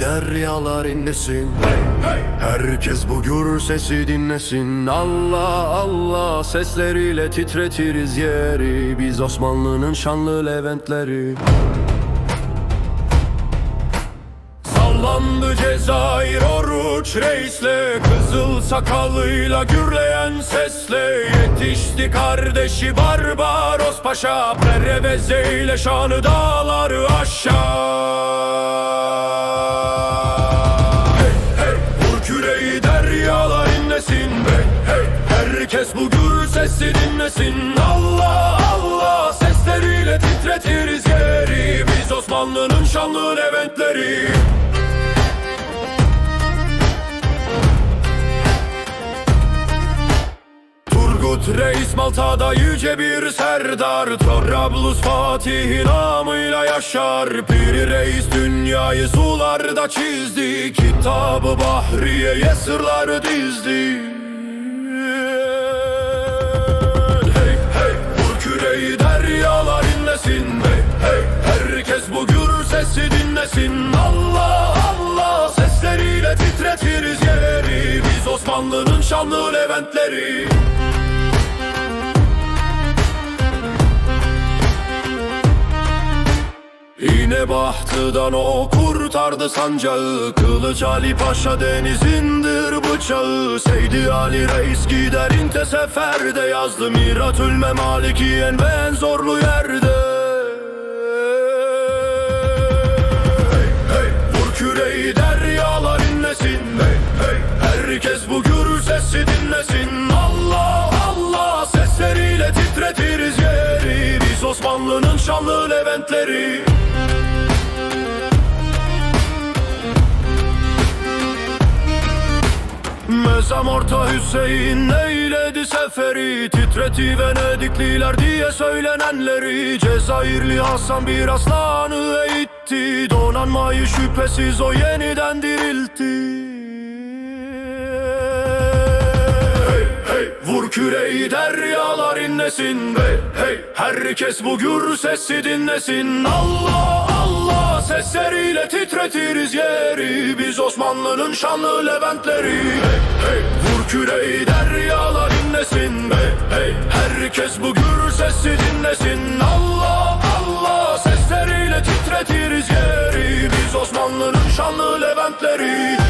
deryalar inlesin. Herkes bu gür sesi dinlesin. Allah Allah sesleriyle titretiriz yeri. Biz Osmanlı'nın şanlı Leventleri Sallandı Cezayir oruç reisle Kızıl sakalıyla gürleyen sesle. Yetişti kardeşi Barbaros Paşa Pereveze ile şanı dağları aşağı Hey hey vur küreği deryalar inlesin. Hey hey herkes bu gür sesi dinlesin. Allah Allah sesleriyle titretiriz yeri Biz Osmanlı'nın şanlı Leventleri Turgut Reis Malta'da yüce bir serdar. Trablus Fatih'i namıyla yaşar. Piri Reis dünyayı sularda çizdi. Kitabı Bahriye'ye sırları dizdi. Hey hey vur küreği deryalar inlesin. Hey hey herkes bu gür sesi dinlesin. Allah Allah sesleriyle titretiriz yeri Biz Osmanlı'nın şanlı Leventleri Yine bahtıdan o kurtardı sancağı. Kılıç Ali Paşa denizindir bıçağı. Seydi Ali Reis gider inte seferde Yazdı Miratül Memalikiyen ve en zorlu yerde. Hey hey vur küreği deryalar inlesin. Hey hey herkes bu gür sesi dinlesin. Allah Allah sesleriyle titretiriz yeri Biz Osmanlı'nın şanlı Leventleri Mezam orta Hüseyin neyledi seferi? Titreti Venedikliler diye söylenenleri Cezayirli Hasan bir aslanı eğitti. Donanmayı şüphesiz o yeniden diriltti. Vur küreği deryalar inlesin Hey hey herkes bu gür sesi dinlesin. Allah sesleriyle titretiriz yeri. Biz Osmanlı'nın şanlı Leventleri. Hey hey vur küreği deryalar inlesin. Hey hey herkes bu gür sesi dinlesin. Allah Allah sesleriyle titretiriz yeri. Biz Osmanlı'nın şanlı Leventleri